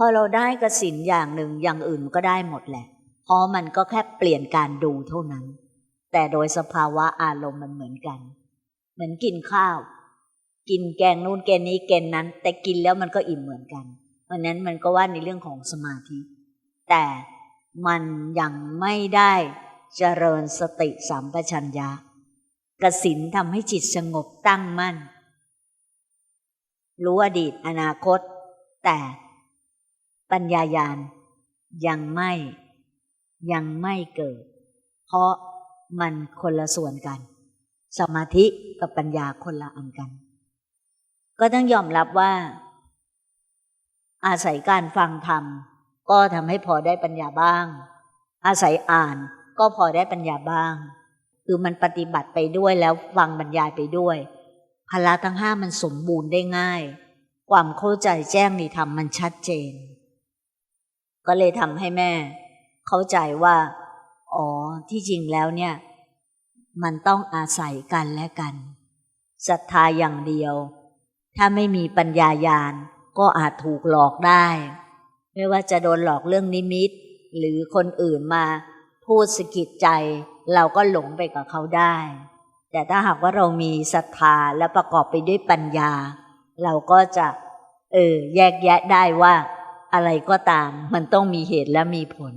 พอเราได้กสินอย่างหนึ่งอย่างอื่นก็ได้หมดแหละเพราะมันก็แค่เปลี่ยนการดูเท่านั้น แต่โดยสภาวะอารมณ์มันเหมือนกัน เหมือนกินข้าว กินแกงนู่นแกงนี้แกงนั้น แต่กินแล้วมันก็อิ่มเหมือนกันเพราะนั้นมันก็ว่าในเรื่องของสมาธิ แต่มันยังไม่ได้เจริญสติสัมปชัญญะกสินทำให้จิตสงบตั้งมั่น รู้อดีตอนาคต แต่ ปัญญายาณยังไม่ยังไม่เกิด เพราะมันคนละส่วนกัน สมาธิกับปัญญาคนละอันกัน ก็ต้องยอมรับว่า อาศัยการฟังธรรมก็ทำให้พอได้ปัญญาบ้าง อาศัยอ่านก็พอได้ปัญญาบ้าง คือมันปฏิบัติไปด้วยแล้วฟังบรรยายไปด้วยพละทั้งห้ามันสมบูรณ์ได้ง่าย ความเข้าใจแจ้งในธรรมมันชัดเจน ก็เลยทำให้แม่ เข้าใจว่า อ๋อที่จริงแล้วเนี่ย มันต้องอาศัยกันและกันศรัทธาอย่างเดียว ถ้าไม่มีปัญญายาณก็อาจถูกหลอกได้ ไม่ว่าจะโดนหลอกเรื่องนิมิต หรือคนอื่นมาพูดสะกิดใจ เราก็หลงไปกับเขาได้ แต่ถ้าหากว่าเรามีศรัทธาและประกอบไปด้วยปัญญา เราก็จะ เออ แยกแยะได้ว่า อะไรก็ตาม มันต้องมีเหตุและมีผล